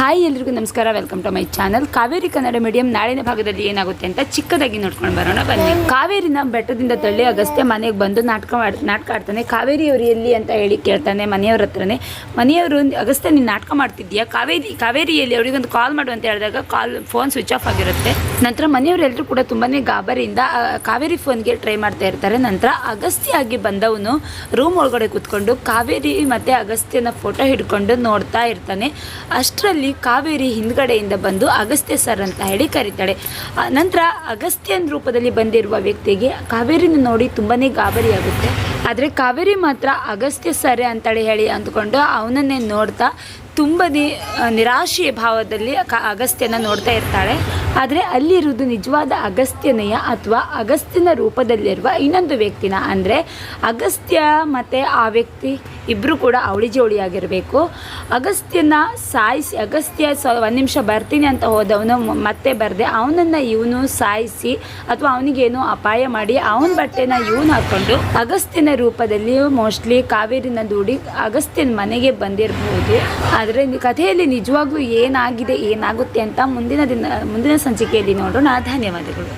Hi ಎಲ್ರಿಗೂ ನಮಸ್ಕಾರ welcome to my channel Kaveri Kannada medium ನಾಳಿನ ಭಾಗದಲ್ಲಿ ಏನಾಗುತ್ತೆ ಅಂತ ಚಿಕ್ಕದಾಗಿ ನೋಡ್ಕೊಂಡು ಬರೋಣ, ಬನ್ನಿ. ಕಾವೇರಿನ ಬೆಟ್ಟದಿಂದ ತಳ್ಳಿ ಅಗಸ್ತ್ಯ ಮನೆಗೆ ಬಂದು ನಾಟಕ ನಾಟಕ ಆಡ್ತಾನೆ. ಕಾವೇರಿ ಅವರು ಎಲ್ಲಿ ಅಂತ ಹೇಳಿ ಕೇಳ್ತಾನೆ, ಮನೆಯವ್ರ ಹತ್ರನೇ. ಮನೆಯವರು ಅಗಸ್ತ್ಯ ನೀನು ನಾಟಕ ಮಾಡ್ತಿದ್ಯಾ ಕಾವೇರಿ, ಕಾವೇರಿಯಲ್ಲಿ ಅವರಿಗೊಂದು ಕಾಲ್ ಮಾಡು ಅಂತ ಹೇಳಿದಾಗ ಕಾಲ್ ಫೋನ್ ಸ್ವಿಚ್ ಆಫ್ ಆಗಿರುತ್ತೆ. ನಂತರ ಮನೆಯವರೆಲ್ಲರೂ ಕೂಡ ತುಂಬಾ ಗಾಬರಿಯಿಂದ ಕಾವೇರಿ ಫೋನ್ಗೆ ಟ್ರೈ ಮಾಡ್ತಾ ಇರ್ತಾರೆ. ನಂತರ ಅಗಸ್ತ್ಯ ಆಗಿ ಬಂದವನು ರೂಮ್ ಒಳಗಡೆ ಕೂತ್ಕೊಂಡು ಕಾವೇರಿ ಮತ್ತು ಅಗಸ್ತ್ಯನ ಫೋಟೋ ಹಿಡ್ಕೊಂಡು ನೋಡ್ತಾ ಇರ್ತಾನೆ. ಅಷ್ಟರಲ್ಲಿ ಕಾವೇರಿ ಹಿಂದ್ಗಡೆಯಿಂದ ಬಂದು ಅಗಸ್ತ್ಯ ಸರ್ ಅಂತ ಹೇಳಿ ಕರೀತಾಳೆ. ನಂತರ ಅಗಸ್ತ್ಯನ ರೂಪದಲ್ಲಿ ಬಂದಿರುವ ವ್ಯಕ್ತಿಗೆ ಕಾವೇರಿನ ನೋಡಿ ತುಂಬಾ ಗಾಬರಿ ಆಗುತ್ತೆ ಆದರೆ ಕಾವೇರಿ ಮಾತ್ರ ಅಗಸ್ತ್ಯ ಸರ್ ಅಂತೇಳಿ ಹೇಳಿ ಅಂದ್ಕೊಂಡು ಅವನನ್ನೇ ನೋಡ್ತಾ ತುಂಬಾ ನಿರಾಶೆಯ ಭಾವದಲ್ಲಿ ಅಗಸ್ತ್ಯನ ನೋಡ್ತಾ ಇರ್ತಾಳೆ. ಆದರೆ ಅಲ್ಲಿರುವುದು ನಿಜವಾದ ಅಗಸ್ತ್ಯನೆಯ ಅಥವಾ ಅಗಸ್ತ್ಯನ ರೂಪದಲ್ಲಿರುವ ಇನ್ನೊಂದು ವ್ಯಕ್ತಿನ ಅಂದರೆ ಅಗಸ್ತ್ಯ ಮತ್ತು ಆ ವ್ಯಕ್ತಿ ಇಬ್ಬರು ಕೂಡ ಅವಳಿ ಜೋಳಿಯಾಗಿರಬೇಕು ಅಗಸ್ತ್ಯನ ಸಾಯಿಸಿ, ಅಗಸ್ತ್ಯ ಸ ಒಂದು ನಿಮಿಷ ಬರ್ತೀನಿ ಅಂತ ಹೋದವನು ಮತ್ತೆ ಬರದೆ, ಅವನನ್ನು ಇವನು ಸಾಯಿಸಿ ಅಥವಾ ಅವನಿಗೇನು ಅಪಾಯ ಮಾಡಿ ಅವನ ಬಟ್ಟೆನ ಇವನು ಹಾಕ್ಕೊಂಡು ಅಗಸ್ತ್ಯನ ರೂಪದಲ್ಲಿ ಮೋಸ್ಟ್ಲಿ ಕಾವೇರಿನ ದೂಡಿ ಅಗಸ್ತ್ಯನ ಮನೆಗೆ ಬಂದಿರಬಹುದು ಆದರೆ ಕಥೆಯಲ್ಲಿ ನಿಜವಾಗ್ಲೂ ಏನಾಗಿದೆ, ಏನಾಗುತ್ತೆ ಅಂತ ಮುಂದಿನ ದಿನ, ಮುಂದಿನ ಸಂಚಿಕೆಯಲ್ಲಿ ನೋಡೋಣ. ಧನ್ಯವಾದಗಳು.